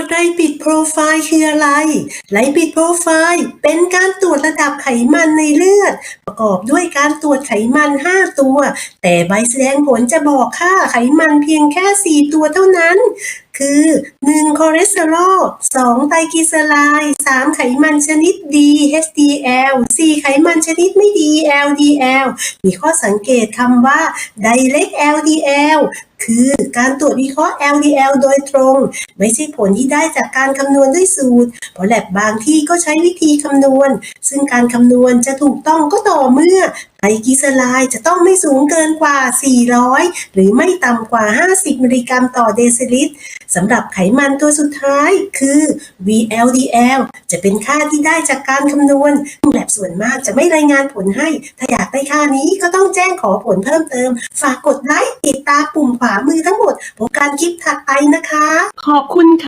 จไลปิดโปรไฟล์คืออะไรไลปิดโปรไฟล์เป็นการตรวจระดับไขมันในเลือด ประกอบด้วยการตรวจไขมัน 5 ตัว แต่ใบแสดงผลจะบอกค่าไขมันเพียงแค่ 4 ตัวเท่านั้น คือ 1. คอเลสเตอรอล 2. ไตรกลีเซอไรด์ 3. ไขมันชนิดดี HDL 4. ไขมันชนิดไม่ดี LDL มีข้อสังเกตคำว่า direct LDL คือการตรวจวิเคราะห์ LDL โดยตรง ไม่ใช่ผลที่ได้จากการคำนวณด้วยสูตร เพราะแลบบางที่ก็ใช้วิธีคำนวณ ซึ่งการคำนวณจะถูกต้องก็ต่อเมื่อ ไตรกลีเซอไรด์จะต้องไม่สูงเกินกว่า 400 หรือไม่ต่ำกว่า 50 มิลลิกรัมต่อเดซิลิตรสำหรับไขมันตัวสุดท้ายคือ VLDL จะเป็นค่าที่ได้จากการคำนวณแลบส่วนมากจะไม่รายงานผลให้ ถ้าอยากได้ค่านี้ก็ต้องแจ้งขอผลเพิ่มเติม ฝากกดไลค์ติดตามปุ่มขวามือทั้งหมดพบการคลิปถัดไปนะคะ ขอบคุณค่ะ